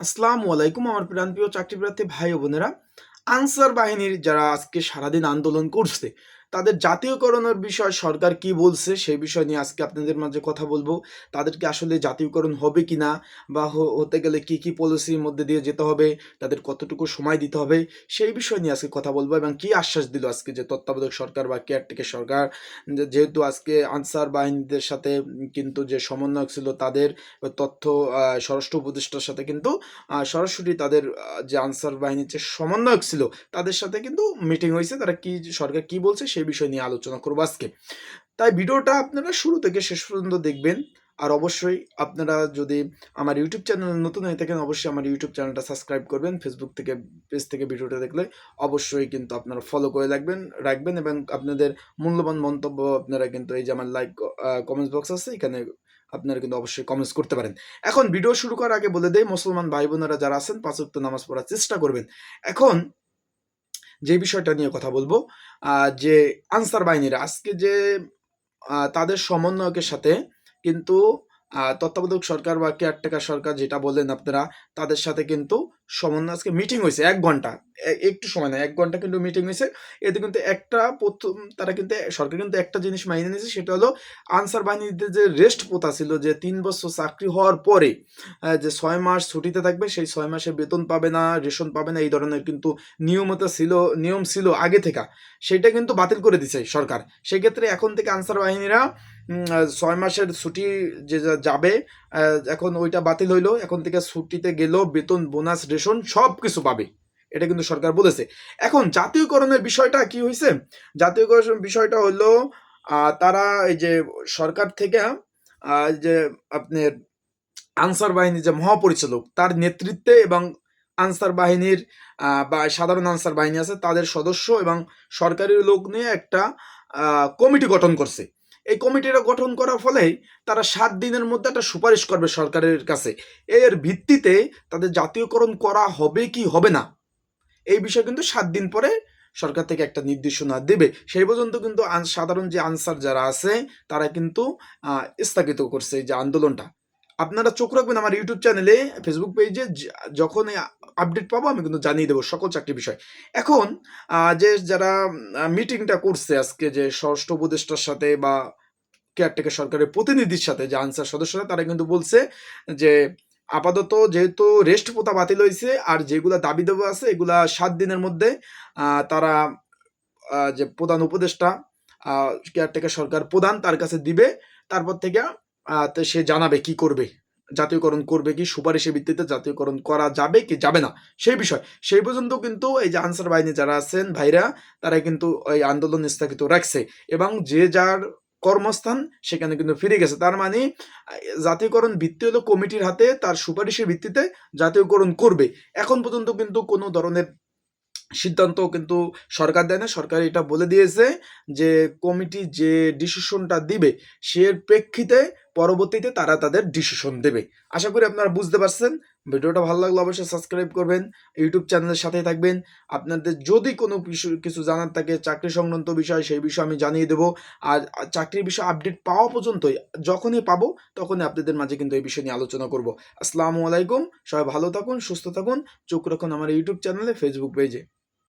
আসসালামু আলাইকুম আমার প্রাণপ্রিয় চাকরি প্রার্থী ভাই বোনেরা। আনসার বাহিনীর যারা আজকে সারাদিন আন্দোলন করছে তাদের জাতীয়করণের বিষয় সরকার কি বলছে সেই বিষয় নিয়ে আজকে আপনাদের মাঝে কথা বলব। তাদেরকে আসলে জাতীয়করণ হবে কি না বা হতে গেলে কি কি পলিসির মধ্যে দিয়ে যেতে হবে, তাদের কতটুকু সময় দিতে হবে, সেই বিষয় নিয়ে আজকে কথা বলব এবং কি আশ্বাস দিল আজকে যে তত্ত্বাবধায়ক সরকার বা কেয়ারটেকের সরকার যেহেতু আজকে আনসার বাহিনীদের সাথে কিন্তু যে সমন্বয়ক ছিল তাদের তথ্য স্বরাষ্ট্র উপদেষ্টার সাথে কিন্তু সরাসরি তাদের যে আনসার বাহিনীর যে সমন্বয়ক ছিল তাদের সাথে কিন্তু মিটিং হয়েছে। তারা কি, সরকার কি বলছে সেই বিষয় নিয়ে আলোচনা করব আজকে। তাই ভিডিওটা আপনারা শুরু থেকে শেষ পর্যন্ত দেখবেন। আর অবশ্যই আপনারা যদি আমার ইউটিউব চ্যানেল নতুন হয়ে থাকেন, অবশ্যই আমার ইউটিউব চ্যানেলটা সাবস্ক্রাইব করবেন। ফেসবুক থেকে, পেজ থেকে ভিডিওটা দেখলে অবশ্যই কিন্তু আপনারা ফলো করে রাখবেন রাখবেন এবং আপনাদের মূল্যবান মন্তব্য আপনারা কিন্তু এই যে আমার লাইক কমেন্টস বক্স আছে, এখানে আপনারা কিন্তু অবশ্যই কমেন্টস করতে পারেন। এখন ভিডিও শুরু করার আগে বলে দেয় মুসলমান ভাই বোনেরা যারা আছেন, পাঁচ নামাজ পড়ার চেষ্টা করবেন। এখন যে বিষয়টা নিয়ে কথা বলব যে আনসার বাহিনীরা, আজকে যে তাদের সমন্বয়কের সাথে কিন্তু তত্ত্বাবধায়ক সরকার বা কেয়ারটেকার সরকার যেটা বললেন আপনারা, তাদের সাথে কিন্তু সমন্বয় আজকে মিটিং হয়েছে, এক ঘণ্টা। একটু সময় না এক ঘণ্টা কিন্তু মিটিং হয়েছে। এতে কিন্তু একটা প্রথম, তারা কিন্তু, সরকার কিন্তু একটা জিনিস মাইনে নিয়েছে, সেটা হলো আনসার বাহিনীতে যে রেস্ট পোতা ছিল, যে তিন বছর চাকরি হওয়ার পরে যে ছয় মাস ছুটিতে থাকবে, সেই ছয় মাসে বেতন পাবে না, রেশন পাবে না, এই ধরনের কিন্তু নিয়মতা ছিল, নিয়ম ছিল আগে থেকে। সেটা কিন্তু বাতিল করে দিছে সরকার। সেক্ষেত্রে এখন থেকে আনসার বাহিনীরা ছয় মাসের ছুটি যে যা- যাবে এখন ওইটা বাতিল হইল। এখন থেকে ছুটিতে গেলেও বেতন, বোনাস রেশন সব কিছু পাবে। এটা কিন্তু সরকার বলেছে। এখন জাতীয়করণের বিষয়টা কি হয়েছে জাতীয়করণ বিষয়টা হলো তারা এই যে সরকার থেকে যে আপনার আনসার বাহিনীর যে মহাপরিচালক, তার নেতৃত্বে এবং আনসার বাহিনীর বা সাধারণ আনসার বাহিনী আছে, তাদের সদস্য এবং সরকারি লোক নিয়ে একটা কমিটি গঠন করছে। এই কমিটিটা গঠন করার ফলে তারা সাত দিনের মধ্যে একটা সুপারিশ করবে সরকারের কাছে। এর ভিত্তিতে তাদের জাতীয়করণ করা হবে কি হবে না, এই বিষয়ে কিন্তু সাত দিন পরে সরকার থেকে একটা নির্দেশনা দেবে। সেই পর্যন্ত কিন্তু সাধারণ যে আনসার যারা আছে, তারা কিন্তু স্থগিত করছে যে আন্দোলনটা। আপনারা চোখ রাখবেন আমার ইউটিউব চ্যানেলে ফেসবুক পেজে যখন আপডেট পাবো, আমি কিন্তু জানিয়ে দেবো সকল চাকরি বিষয়। এখন যে যারা মিটিংটা করছে আজকে, যে ষষ্ঠ উপদেষ্টার সাথে বা কেয়ারটেকার সরকারের প্রতিনিধির সাথে, যে আনসার সদস্যরা, তারা কিন্তু বলছে যে আপাতত যেহেতু রেস্ট পোতা বাতিল হয়েছে আর যেগুলা দাবি দেওয়া আছে, এগুলা সাত দিনের মধ্যে তারা যে প্রধান উপদেষ্টা কেয়ারটেকার সরকার প্রধান তার কাছে দিবে, তারপর থেকে সে জানাবে কি করবে, জাতীয়করণ করবে কি, সুপারিশের ভিত্তিতে জাতীয়করণ করা যাবে কি যাবে না, সেই বিষয়। সেই পর্যন্ত কিন্তু এই যে আনসার বাহিনী যারা আছেন ভাইরা, তারা কিন্তু ওই আন্দোলন স্থগিত রাখছে এবং যে যার কর্মস্থান, সেখানে কিন্তু ফিরে গেছে। তার মানে জাতীয়করণ ভিত্তি হলো কমিটির হাতে, তার সুপারিশের ভিত্তিতে জাতীয়করণ করবে। এখন পর্যন্ত কিন্তু কোনো ধরনের সিদ্ধান্ত কিন্তু সরকার দেয় না। সরকার এটা বলে দিয়েছে যে, কমিটি যে ডিসিশনটা দিবে, সে প্রেক্ষিতে পরবর্তীতে তারা তাদের ডিসিশন দেবে। আশা করি আপনারা বুঝতে পারছেন। ভিডিওটা ভালো লাগলে অবশ্যই সাবস্ক্রাইব করবেন ইউটিউব চ্যানেলের সাথে থাকবেন। আপনাদের যদি কোনো কিছু- জানার থাকে, চাকরি সংক্রান্ত বিষয়, সেই বিষয়ে আমি জানিয়ে দেবো। আর চাকরির বিষয়ে আপডেট পাওয়া পর্যন্তই যখনই পাবো, তখনই আপনাদের মাঝে কিন্তু এই বিষয় নিয়ে আলোচনা করব। আসসালামু আলাইকুম, সবাই ভালো থাকুন, সুস্থ থাকুন। চোখ রাখুন আমার ইউটিউব চ্যানেলে ফেসবুক পেজে